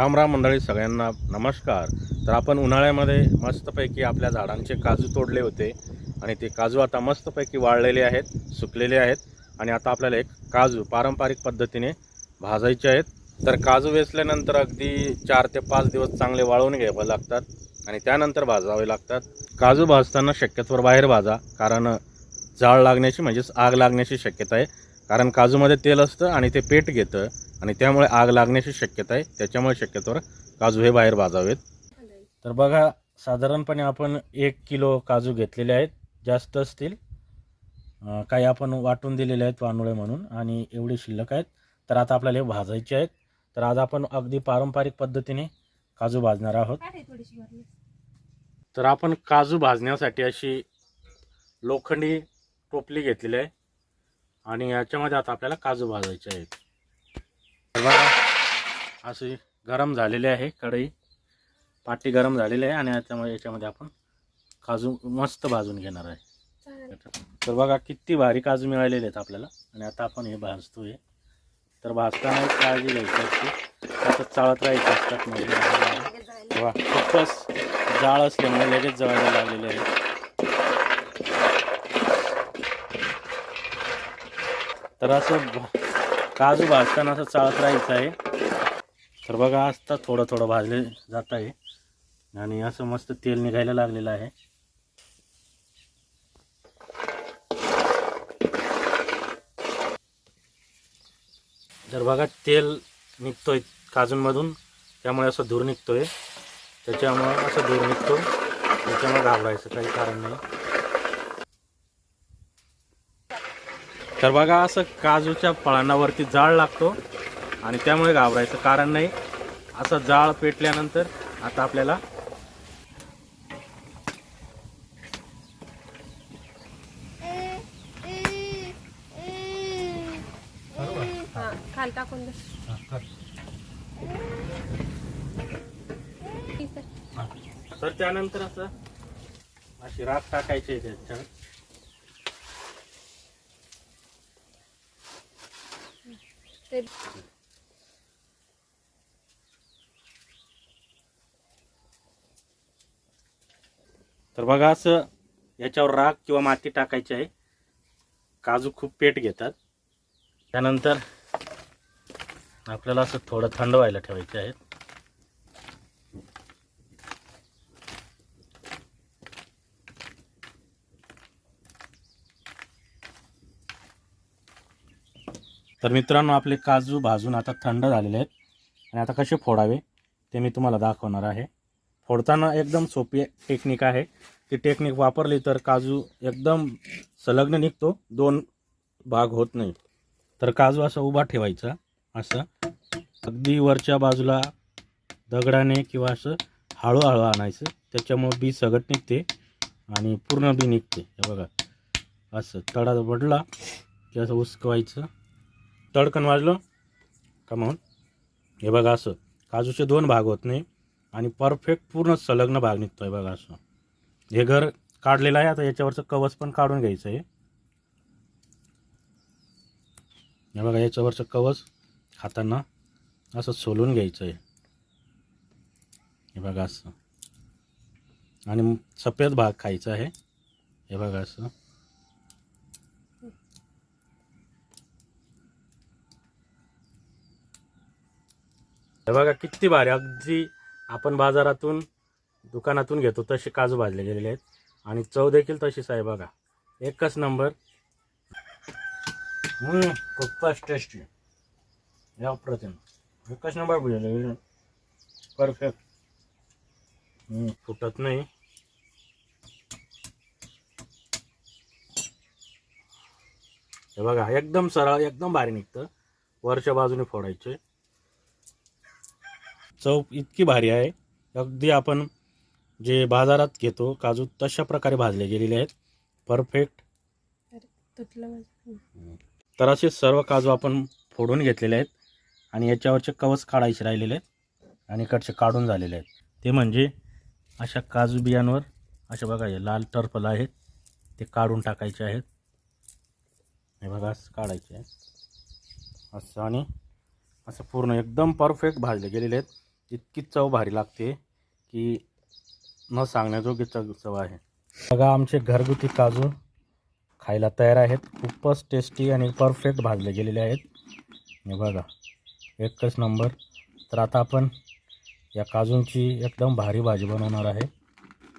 राम राम मंडळी सगळ्यांना नमस्कार. तर आपण उन्हाळ्यामध्ये मस्तपैकी आपल्या झाडांचे काजू तोडले होते आणि ते काजू आता मस्तपैकी वाळलेले आहेत सुकलेले आहेत आणि आता आपल्याला एक काजू पारंपरिक पद्धतीने भाजायचे आहेत. तर काजू वेचल्यानंतर अगदी चार ते पाच दिवस चांगले वाळवून घ्यावे लागतात आणि त्यानंतर भाजावे लागतात. काजू भाजताना शक्यतोवर बाहेर भाजा कारण जाळ लागण्याची म्हणजेच आग लागण्याची शक्यता आहे. कारण काजूमध्ये तेल असतं आणि ते पेट घेतं. आणि त्यामुळे आग लागण्याची शक्यता आहे. त्याच्यामुळे शक्यतोवर काजू हे बाहेर भाजावेत. तर बघा साधारणपणे आपण एक किलो काजू घेतलेले आहेत. जास्त असतील. काही आपण वाटून दिलेले आहेत वानुळे म्हणून आणि एवढे शिल्लक आहेत. तर आता आपल्याला हे भाजायचे आहेत. तर आज आपण अगदी पारंपरिक पद्धतीने काजू भाजणार आहोत. तर आपण काजू भाजण्यासाठी अशी लोखंडी टोपली घेतलेली आहे. आणि याच्यामध्ये आता आपल्याला काजू भाजायचे आहेत. तर बघा. अशी गरम झालेली आहे कढई. पाटी गरम झालेली आहे आणि याच्यामध्ये याच्यामध्ये आपण काजू मस्त भाजून घेणार आहे. तर बघा किती भारी काजू मिळालेले आहेत आपल्याला. आणि आता आपण हे भाजतोय. तर भाजताना एक काळजी घ्यायची असते. चाळत राहायचं असतात म्हणजे. खूपच जाळ असल्यामुळे लगेच जळायला लागलेले आहे. तर असं काजू भाजताना असं चाळत राहायचं आहे. तर बघा असता थोडं थोडं भाजले जात आहे. आणि असं मस्त तेल निघायला लागलेलं आहे. तर बघा तेल निघतोय काजूंमधून. त्यामुळे असं धूर निघतोय. त्याच्यामुळं असं धूर निघतो त्याच्यामुळे घाबरायचं काही कारण नाही. तर बघा असं काजूच्या फळांनावरती जाळ लागतो आणि त्यामुळे घाबरायचं कारण नाही असं जाळ पेटल्यानंतर आता आपल्याला. तर त्यानंतर असं अशी राख टाकायची त्याच्यावर ते तर बघा असं याच्यावर राख किंवा माती टाकायची आहे. काजू खूप पेट घेतात. त्यानंतर आपल्याला असं थोडं थंड व्हायला ठेवायचे आहेत. तर मित्रांनो आपले काजू भाजून आता थंड झालेले आहेत. आणि आता कसे फोडावे ते मी तुम्हाला दाखवणार आहे. फोडताना एकदम सोपी टेक्निक आहे. ती टेक्निक वापरली तर काजू एकदम संलग्न निघतो. दोन भाग होत नाही. तर काजू असा उभा ठेवायचा. असं अगदी वरच्या बाजूला दगडाने किंवा असं हळूहळू आणायचं. त्याच्यामुळं बी सगट निघते आणि पूर्ण बी निघते. हे बघा. असं तडा पडला की असं उसकवायचं तडकन वाजलं. का म्हणून? हे बघा असं. काजूचे दोन भाग होत नाही आणि परफेक्ट पूर्ण संलग्न भाग निघतो आहे बघा असं. हे घर काढलेलं आहे. आता याच्यावरचं कवच पण काढून घ्यायचं आहे हे बघा याच्यावरचं कवच खाताना असं सोलून घ्यायचं आहे हे बघा असं. आणि सफेद भाग खायचा आहे. हे बघा असं. हे बघा किती भारी. अगदी आपण बाजारातून दुकानातून घेतो तसे काजू भाजले गेलेले आहेत. आणि चव देखील तशीच आहे बघा. एकच नंबर. खूपच टेस्टी या प्रतिम एकच नंबर गेले. परफेक्ट फुटत नाही. हे बघा एकदम सरळ एकदम भारी निघतं. वरच्या बाजूने फोडायचे. चव इतकी भारी आहे. अगदी आपण जे बाजारात घेतो काजू तशा प्रकारे भाजले गेलेले आहेत. परफेक्ट तर असे सर्व काजू आपण फोडून घेतलेले आहेत आणि याच्यावरचे कवच काढायचे राहिलेले आहेत आणि इकडचे काढून झालेले आहेत. ते म्हणजे अशा काजू बियांवर असे बघा हे लाल टर्पल आहेत. ते काढून टाकायचे आहेत. हे बघा असं काढायचे आहेत. असं आणि असं पूर्ण एकदम परफेक्ट भाजले गेलेले आहेत. इतकी चव भारी लागते की न सांगण्याजोगी चव चव आहे. बघा आमचे घरगुती काजू खायला तयार आहेत. खूपच टेस्टी आणि परफेक्ट भाजले गेलेले आहेत. हे बघा एकच नंबर तर आता आपण या काजूंची एकदम भारी भाजी बनवणार आहे.